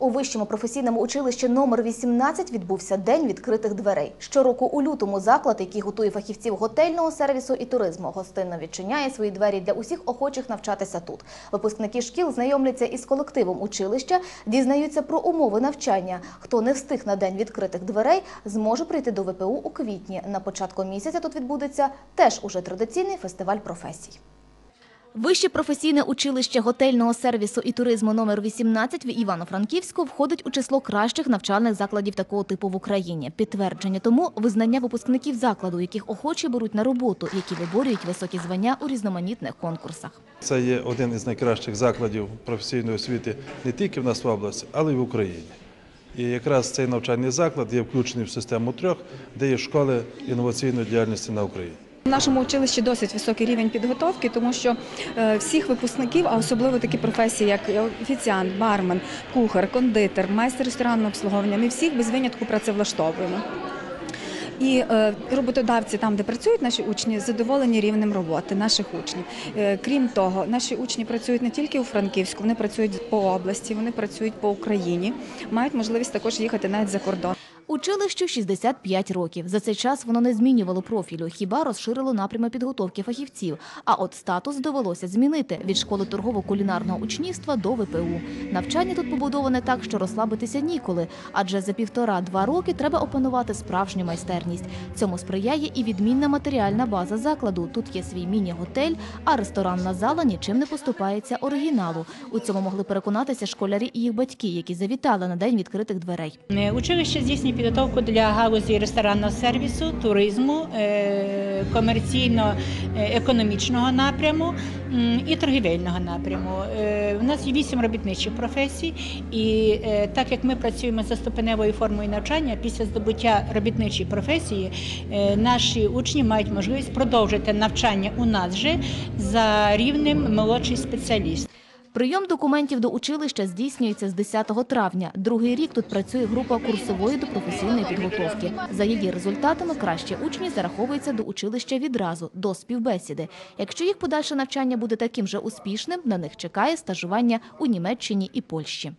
У вищому професійному училищі номер 18 відбувся день відкритих дверей. Щороку у лютому заклад, який готує фахівців готельного сервісу і туризму, гостинно відчиняє свої двері для усіх охочих навчатися тут. Випускники шкіл знайомляться із колективом училища, дізнаються про умови навчання. Хто не встиг на день відкритих дверей, зможе прийти до ВПУ у квітні. На початку місяця тут відбудеться теж уже традиційний фестиваль професій. Вище професійне училище готельного сервісу і туризму номер 18 в Івано-Франківську входить у число кращих навчальних закладів такого типу в Україні. Підтвердження тому визнання випускників закладу, яких охочі беруть на роботу, які виборюють високі звання у різноманітних конкурсах. Це є один із найкращих закладів професійної освіти не тільки в нас в області, але й в Україні. І якраз цей навчальний заклад є включений в систему трьох, де є школи інноваційної діяльності на Україні. В нашому училищі досить високий рівень підготовки, тому що е, всіх випускників, а особливо такі професії, як офіціант, бармен, кухар, кондитер, майстер ресторанного обслуговування, ми всіх без винятку працевлаштовуємо. І е, роботодавці, там, де працюють наші учні, задоволені рівнем роботи наших учнів. Е, крім того, наші учні працюють не тільки у Франківську, вони працюють по області, вони працюють по Україні, мають можливість також їхати навіть за кордон. Училищу 65 років. За цей час воно не змінювало профілю, хіба розширило напрями підготовки фахівців. А от статус довелося змінити від школи торгово-кулінарного учнівства до ВПУ. Навчання тут побудоване так, що розслабитися ніколи, адже за півтора-два роки треба опанувати справжню майстерність. Цьому сприяє і відмінна матеріальна база закладу. Тут є свій міні-готель, а ресторанна зала нічим не поступається оригіналу. У цьому могли переконатися школярі і їх батьки, які завітали на день відкритих дверей. Е, Училище здійснює підготовку для галузі ресторанного сервісу, туризму, е, комерційно-економічного напряму і торгівельного напряму. Е, У нас є вісім робітничих професій, і е, так як ми працюємо за ступеневою формою навчання, після здобуття робітничої професії е, наші учні мають можливість продовжити навчання у нас же за рівнем молодший спеціаліст. Прийом документів до училища здійснюється з 10 травня. Другий рік тут працює група курсової до професійної підготовки. За її результатами кращі учні зараховуються до училища відразу, до співбесіди. Якщо їх подальше навчання буде таким же успішним, на них чекає стажування у Німеччині і Польщі.